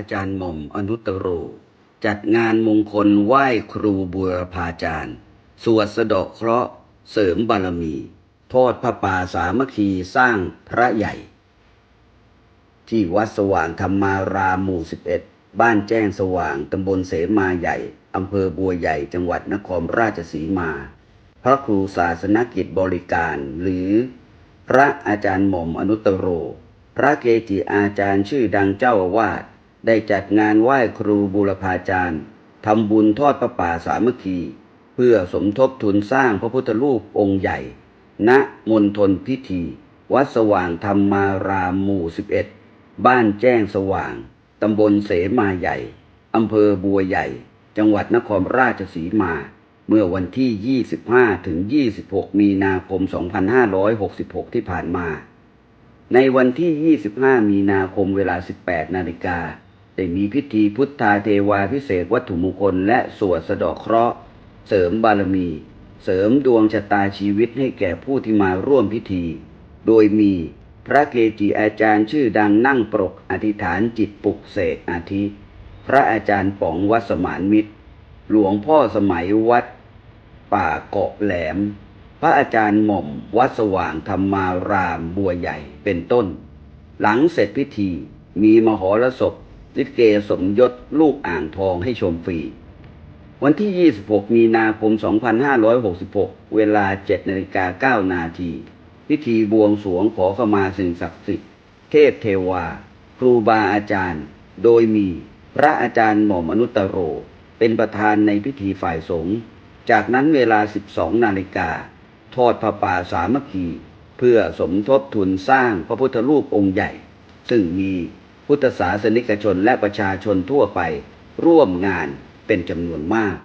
าจารย์หม่อมอนุตโร จัดงานมงคลไหว้ครูบูรพาจารย์ สวดสะเดาะเคราะห์เสริมบารมี ทอดพระป่าสามัคคีสร้างพระใหญ่ ที่วัดสว่างธรรมารามหมู่11 บ้านแจ้งสว่างตำบลเสมาใหญ่อำเภอบัวใหญ่จังหวัดนครราชสีมา พระครูศาสนกิจบริการหรือ พระอาจารย์หม่อมอนุตตโร พระเกจิอาจารย์ชื่อดังเจ้าอาวาส ได้จัดงานไหว้ครูบูรพาจารย์ทำบุญทอดพระป่าสามัคคี เพื่อสมทบทุนสร้างพระพุทธรูปองค์ใหญ่ ณมณฑลพิธี วัดสว่างธรรมารามหมู่ 11 บ้านแจ้งสว่าง ตำบลเสมาใหญ่ อำเภอบัวใหญ่ จังหวัดนครราชสีมา เมื่อวันที่ 25 ถึง 26 มีนาคม 2566 ที่ผ่านมา ในวันที่ 25 มีนาคมเวลา 18 นาฬิกา ได้มีพิธีพุทธาเทวาพิเศษวัตถุมงคลและสวดสะดาะเคราะห์ เสริมบารมี เสริมดวงชะตาชีวิตให้แก่ผู้ที่มาร่วมพิธี โดยมีพระเกจิอาจารย์ชื่อดังนั่งปรกอธิษฐานจิตปลุกเสกอาทิ พระอาจารย์ป๋องวัดสมานมิตร หลวงพ่อสมัยวัด ป่าเกาะแหลม พระอาจารย์หม่อมวัดสว่างธรรมารามบัวใหญ่เป็นต้น หลังเสร็จพิธีมีมหรสพ ลิเกสมยศลูกอ่างทองให้ชมฟรี วันที่ 26 มีนาคม 2566 เวลา7นาฬิกา9นาทีพิธีบวงสวงขอขมาสิ่งศักดิ์สิทธิ์ เทพเทวา ครูบาอาจารย์ โดยมีพระอาจารย์หม่อมอนุตตโร เป็นประธานในพิธีฝ่ายสงฆ์จากนั้นเวลา 12 นาฬิกา ทอดพระป่าสามัคคี เพื่อสมทบทุนสร้างพระพุทธรูปองค์ใหญ่ ซึ่งมี พุทธศาสนิกชนและประชาชนทั่วไปร่วมงานเป็นจำนวนมาก